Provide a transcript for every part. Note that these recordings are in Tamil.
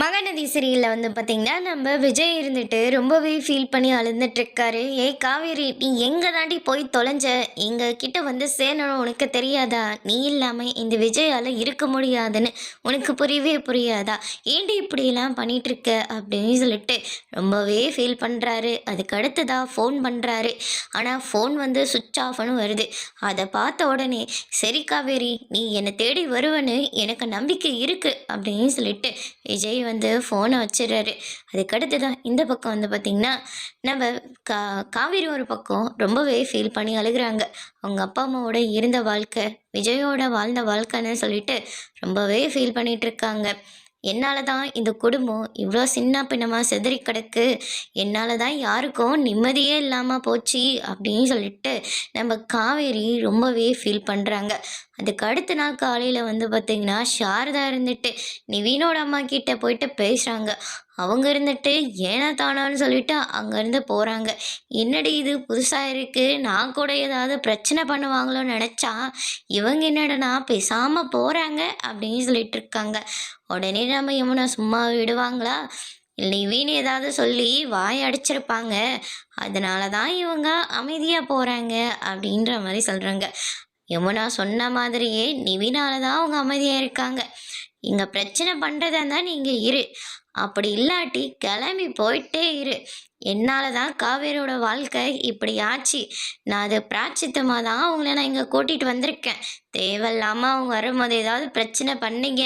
மகநதி சீரியலில் வந்து பார்த்திங்கன்னா நம்ம விஜய் இருந்துட்டு ரொம்பவே ஃபீல் பண்ணி அழுந்துட்டுருக்காரு ஏய் காவேரி நீ எங்கே தாண்டி போய் தொலைஞ்ச? எங்கள் கிட்ட வந்து சேரணும் உனக்கு தெரியாதா? நீ இல்லாமல் இந்த விஜயால் இருக்க முடியாதுன்னு உனக்கு புரியவே புரியாதா? ஏண்டி இப்படியெல்லாம் பண்ணிகிட்ருக்க அப்படின்னு சொல்லிட்டு ரொம்பவே ஃபீல் பண்ணுறாரு அதுக்கு அடுத்ததாக ஃபோன் பண்ணுறாரு ஆனால் ஃபோன் வந்து சுவிட்ச் ஆஃப்னு வருது. அதை பார்த்த உடனே சரி காவேரி நீ என்னை தேடி வருவன்னு எனக்கு நம்பிக்கை இருக்குது அப்படின்னு சொல்லிட்டு விஜய் வந்து ஃபோனை வச்சிடுறாரு. அதுக்கடுத்து தான் இந்த பக்கம் வந்து பார்த்திங்கன்னா நம்ம கா காவேரி ஒரு பக்கம் ரொம்பவே ஃபீல் பண்ணி அழுகுறாங்க. அவங்க அப்பா அம்மாவோட இருந்த வாழ்க்கை விஜயோட வாழ்ந்த வாழ்க்கைன்னு சொல்லிட்டு ரொம்பவே ஃபீல் பண்ணிட்டு இருக்காங்க. என்னால் தான் இந்த குடும்பம் இவ்வளோ சின்ன பின்னமாக செதறி கிடக்கு. என்னால் தான் யாருக்கும் நிம்மதியே இல்லாமல் போச்சு அப்படின்னு சொல்லிட்டு நம்ம காவேரி ரொம்பவே ஃபீல் பண்ணுறாங்க அதுக்கு அடுத்த நாள் காலையில் வந்து பார்த்திங்கன்னா சாரதா இருந்துட்டு நிவீனோட அம்மா கிட்ட போயிட்டு பேசுகிறாங்க அவங்க இருந்துட்டு ஏனா தானான்னு சொல்லிட்டு அங்கேருந்து போகிறாங்க என்னடி இது புதுசாக இருக்குது நான் கூட ஏதாவது பிரச்சனை பண்ணுவாங்களோன்னு நினச்சா இவங்க என்னடனா பேசாமல் போகிறாங்க அப்படின்னு சொல்லிட்டு இருக்காங்க. உடனே நம்ம யமுனா சும்மா விடுவாங்களா? இல்லை வீண் ஏதாவது சொல்லி வாய் அடிச்சிருப்பாங்க. அதனால தான் இவங்க அமைதியாக போகிறாங்க அப்படின்ற மாதிரி சொல்கிறாங்க யமுனா சொன்ன மாதிரியே நிவினால தான் அவங்க அமைதியாக இருக்காங்க. இங்கே பிரச்சனை பண்ணுறதா இருந்தால் நீங்கள் இரு. அப்படி இல்லாட்டி கிளம்பி போயிட்டே இரு. என்னால் தான் காவேரியோட வாழ்க்கை இப்படி ஆச்சு. நான் அது பிராச்சித்தமாக தான் அவங்கள நான் இங்கே கூட்டிகிட்டு வந்திருக்கேன். தேவையில்லாமல் அவங்க வரும்போது ஏதாவது பிரச்சனை பண்ணீங்க.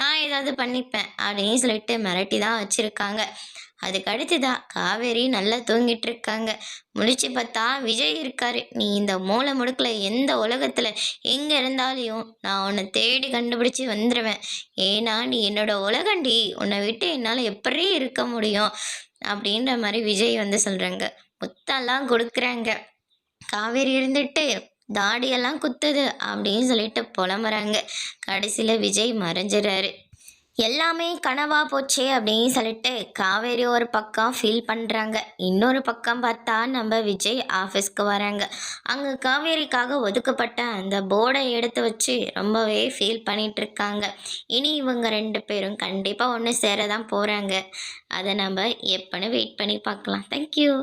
நான் ஏதாவது பண்ணிப்பேன் அப்படின்னு சொல்லிட்டு மிரட்டி தான் வச்சுருக்காங்க. அதுக்கு அடுத்து தான் காவேரி நல்லா தூங்கிட்டு இருக்காங்க. முழிச்சு பார்த்தா விஜய் இருக்காரு. நீ இந்த மூளை முடுக்கில் எந்த உலகத்தில் எங்கே இருந்தாலையும் நான் உன்னை தேடி கண்டுபிடிச்சி வந்துடுவேன் ஏன்னா நீ என்னோட உலகண்டி. உன்னை விட்டு என்னால் எப்படி இருக்க முடியும்? அப்படின்ற மாதிரி விஜய் வந்து சொல்கிறாங்க முத்தெல்லாம் கொடுக்குறாங்க. காவேரி இருந்துட்டு தாடியெல்லாம் குத்துது அப்படின்னு சொல்லிட்டு புலம்புறாங்க. கடைசியில் விஜய் மறைஞ்சிடுறாரு. எல்லாமே கனவா போச்சே அப்படின்னு சொல்லிட்டு காவேரி ஒரு பக்கம் ஃபீல் பண்ணுறாங்க இன்னொரு பக்கம் பார்த்தா நம்ம விஜய் ஆஃபீஸ்க்கு வராங்க. அங்கே காவேரிக்காக ஒதுக்கப்பட்ட அந்த போர்டை எடுத்து வச்சு ரொம்பவே ஃபீல் பண்ணிகிட்ருக்காங்க இனி இவங்க ரெண்டு பேரும் கண்டிப்பாக ஒன்று சேர தான் போகிறாங்க அதை நம்ம எப்போன்னு வெயிட் பண்ணி பார்க்கலாம். தேங்க்யூ